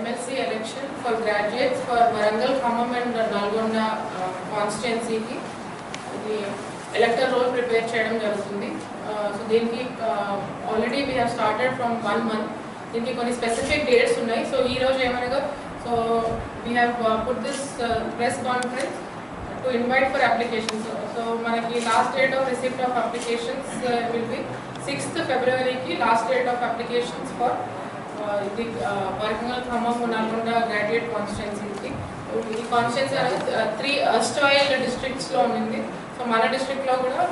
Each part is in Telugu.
MLC election for graduates for Warangal Khammam and Nalgonda కాన్స్టిట్యున్సీకి ఇది ఎలక్టర్ రోల్ ప్రిపేర్ చేయడం జరుగుతుంది. సో దీనికి already we have started from one month దీనికి కొన్ని స్పెసిఫిక్ డేట్స్ ఉన్నాయి. సో ఈ రోజు ఏమనగా so we have put this press conference to invite for applications so మనకి last date of receipt of applications will be sixth ఫిబ్రవరికి last date of applications for ఇది వరంగల్ ఖమ్మం నల్గొండ గ్రాడ్యుయేట్ కాన్స్టిట్యున్సీకి ఈ కాన్స్టిట్యున్సీ అనేది త్రీ అస్ట్వాయిల్ డిస్ట్రిక్ట్స్లో ఉంది సో మన డిస్ట్రిక్ట్లో కూడా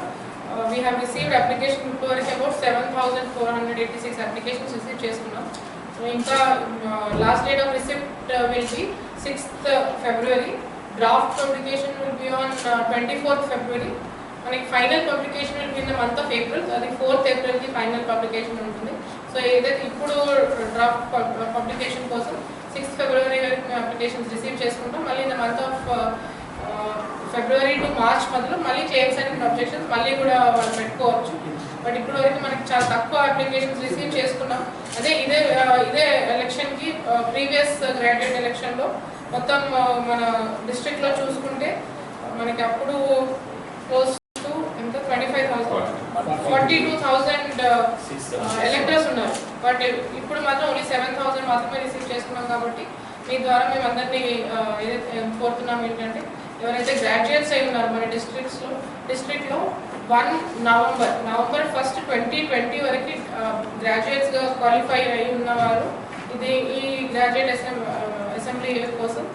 వీ హ్యావ్ రిసీవ్డ్ అప్లికేషన్ ఇప్పుడు వరకు about seven thousand four hundred eighty six applications receive చేసుకున్నాం. సో ఇంకా last date of receipt will be sixth February draft publication will be on twenty fourth February మనకి ఫైనల్ పబ్లికేషన్ కింద in the month of April అది ఫోర్త్ ఏప్రిల్కి ఫైనల్ పబ్లికేషన్ ఉంటుంది. సో ఏదైతే ఇప్పుడు డ్రాఫ్ట్ పబ్లికేషన్ కోసం సిక్స్త్ ఫిబ్రవరి వరకు మేము అప్లికేషన్స్ రిసీవ్ చేసుకుంటాం. మళ్ళీ in the month of February to March మధ్యలో మళ్ళీ క్లెయిమ్స్ అండ్ అబ్జెక్షన్స్ మళ్ళీ కూడా వాళ్ళు పెట్టుకోవచ్చు. బట్ ఇప్పుడు వరకు మనకి చాలా తక్కువ అప్లికేషన్స్ రిసీవ్ చేసుకున్నాం. అదే ఇదే uh, ఇదే ఎలక్షన్కి ప్రీవియస్ గ్రాడ్యుయేట్ ఎలక్షన్లో మొత్తం uh, మన డిస్ట్రిక్ట్లో చూసుకుంటే మనకి అప్పుడు క్లోజ్ టు ఎంత twenty five thousand forty two thousand electors ఉన్నారు. బట్ ఇప్పుడు మాత్రం ఓన్లీ సెవెన్ థౌసండ్ మాత్రమే రిసీవ్ చేసుకున్నాం కాబట్టి మీ ద్వారా మేము అందరినీ uh, ఏదైతే కోరుతున్నాం ఏంటంటే ఎవరైతే గ్రాడ్యుయేట్స్ అయి ఉన్నారు మన డిస్ట్రిక్ట్స్లో డిస్ట్రిక్ట్లో one November November first twenty twenty వరకు uh, గ్రాడ్యుయేట్స్గా క్వాలిఫై అయి ఉన్నవారు ఇది ఈ గ్రాడ్యుయేట్ అసెంబ్లీ అసెంబ్లీ కోసం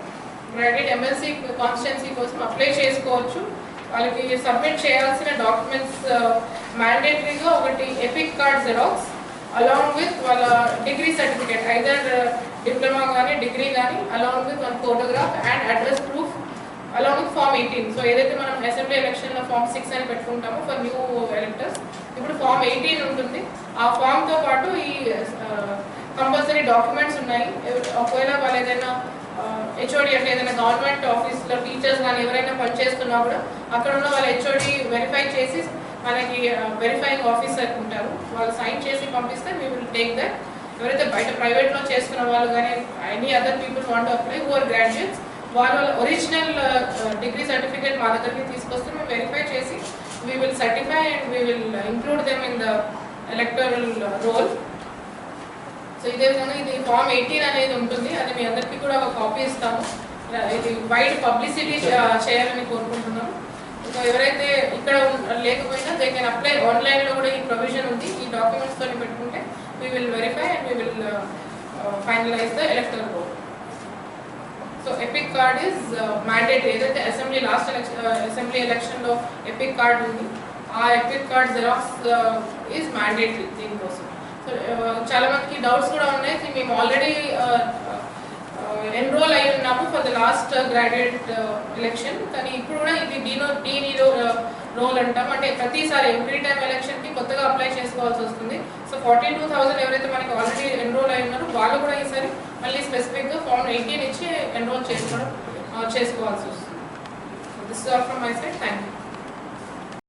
గ్రాడ్యుయేట్ ఎమ్మెల్సీ కాన్స్టిట్యున్సీ కోసం అప్లై చేసుకోవచ్చు. వాళ్ళకి సబ్మిట్ చేయాల్సిన డాక్యుమెంట్స్ మ్యాండేటరీగా ఒకటి EPIC card xerox along with వాళ్ళ డిగ్రీ సర్టిఫికేట్ ఐదర్ డిప్లొమా కానీ డిగ్రీ కానీ along with one photograph and address proof along with form eighteen so ఏదైతే మనం అసెంబ్లీ ఎలక్షన్లో ఫామ్ సిక్స్ అని పెట్టుకుంటామో ఫర్ న్యూ ఎలక్టర్స్ ఇప్పుడు ఫామ్ ఎయిటీన్ ఉంటుంది. ఆ ఫామ్తో పాటు ఈ కంపల్సరీ డాక్యుమెంట్స్ ఉన్నాయి. ఒకవేళ వాళ్ళు ఏదైనా Uh, హెచ్ఓడి అంటే ఏదైనా గవర్నమెంట్ ఆఫీస్లో టీచర్స్ కానీ ఎవరైనా పనిచేస్తున్నా కూడా అక్కడ ఉన్న వాళ్ళ హెచ్ఓడి వెరిఫై చేసి మనకి వెరిఫైయింగ్ ఆఫీసర్ ఉంటారు. వాళ్ళు సైన్ చేసి పంపిస్తే వీ విల్ టేక్ దట్ ఎవరైతే బయట ప్రైవేట్లో చేసుకున్న వాళ్ళు కానీ any other people want apply who graduates వాళ్ళ వాళ్ళ ఒరిజినల్ డిగ్రీ సర్టిఫికేట్ మా దగ్గరికి తీసుకొస్తే మేము వెరిఫై చేసి we will certify and we will include them in the electoral roll so ఇదే విధంగా ఇది ఫామ్ ఎయిటీన్ అనేది ఉంటుంది. అది మీ అందరికీ కూడా ఒక కాపీ ఇస్తాము. ఇది వైడ్ పబ్లిసిటీ చేయాలని కోరుకుంటున్నాము. సో ఎవరైతే ఇక్కడ లేకపోయినా దే కెన్ అప్లై ఆన్లైన్లో కూడా ఈ ప్రొవిజన్ ఉంది. ఈ డాక్యుమెంట్స్ పెట్టుకుంటే we will verify and we will finalise the electoral board so EPIC card is mandatory ఏదైతే అసెంబ్లీ లాస్ట్ ఎలక్షన్ అసెంబ్లీ ఎలక్షన్లో ఎపిక్ కార్డ్ ఉంది. ఆ EPIC card xerox is mandatory దీనికోసం. సో uh, చాలా మందికి డౌట్స్ కూడా ఉన్నాయి. మేము ఆల్రెడీ ఎన్రోల్ uh, uh, అయి ఉన్నాము for the last graduate election కానీ ఇప్పుడు కూడా ఇది డీనో డీనీలో రోల్ అంటాం. అంటే ప్రతిసారి ఎవ్రీ టైం ఎలక్షన్కి కొత్తగా అప్లై చేసుకోవాల్సి వస్తుంది. సో ఫార్టీ టూ థౌసండ్ ఎవరైతే మనకి ఆల్రెడీ ఎన్రోల్ అయి ఉన్నారో వాళ్ళు కూడా ఈసారి మళ్ళీ స్పెసిఫిక్గా ఫామ్ ఎయిటీన్ ఇచ్చి ఎన్రోల్ చేసుకోవడం చేసుకోవాల్సి వస్తుంది. This are from my side thank you